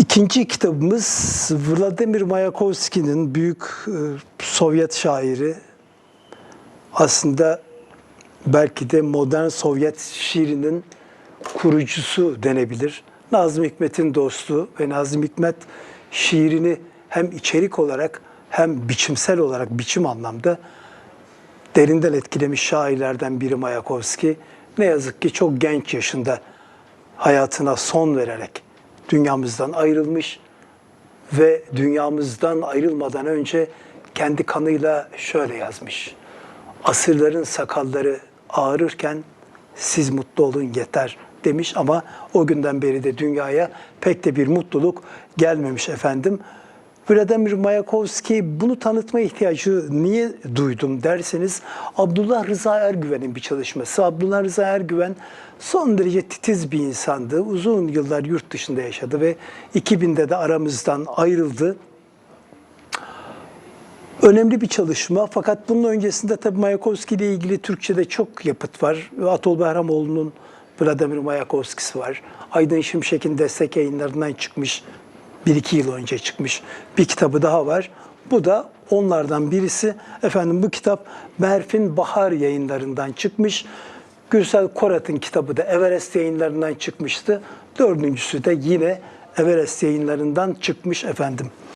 İkinci kitabımız Vladimir Mayakovski'nin büyük e, Sovyet şairi. Aslında belki de modern Sovyet şiirinin kurucusu denebilir. Nazım Hikmet'in dostu ve Nazım Hikmet şiirini hem içerik olarak hem biçimsel olarak biçim anlamda derinden etkilemiş şairlerden biri Mayakovski. Ne yazık ki çok genç yaşında hayatına son vererek dünyamızdan ayrılmış ve dünyamızdan ayrılmadan önce kendi kanıyla şöyle yazmış. Asırların sakalları ağrırken siz mutlu olun yeter demiş ama o günden beri de dünyaya pek de bir mutluluk gelmemiş efendim. Vladimir Mayakovski bunu tanıtma ihtiyacı niye duydum derseniz Abdullah Rıza Ergüven'in bir çalışması. Abdullah Rıza Ergüven son derece titiz bir insandı. Uzun yıllar yurt dışında yaşadı ve 2000'de de aramızdan ayrıldı. Önemli bir çalışma fakat bunun öncesinde tabii Mayakovski ile ilgili Türkçe'de çok yapıt var. Atol Behramoğlu'nun Vladimir Mayakovski'si var. Aydın Şimşek'in destek yayınlarından çıkmış, bir iki yıl önce çıkmış bir kitabı daha var. Bu da onlardan birisi. Efendim bu kitap Berfin Bahar yayınlarından çıkmış. Gürsel Korat'ın kitabı da Everest yayınlarından çıkmıştı. Dördüncüsü de yine Everest yayınlarından çıkmış efendim.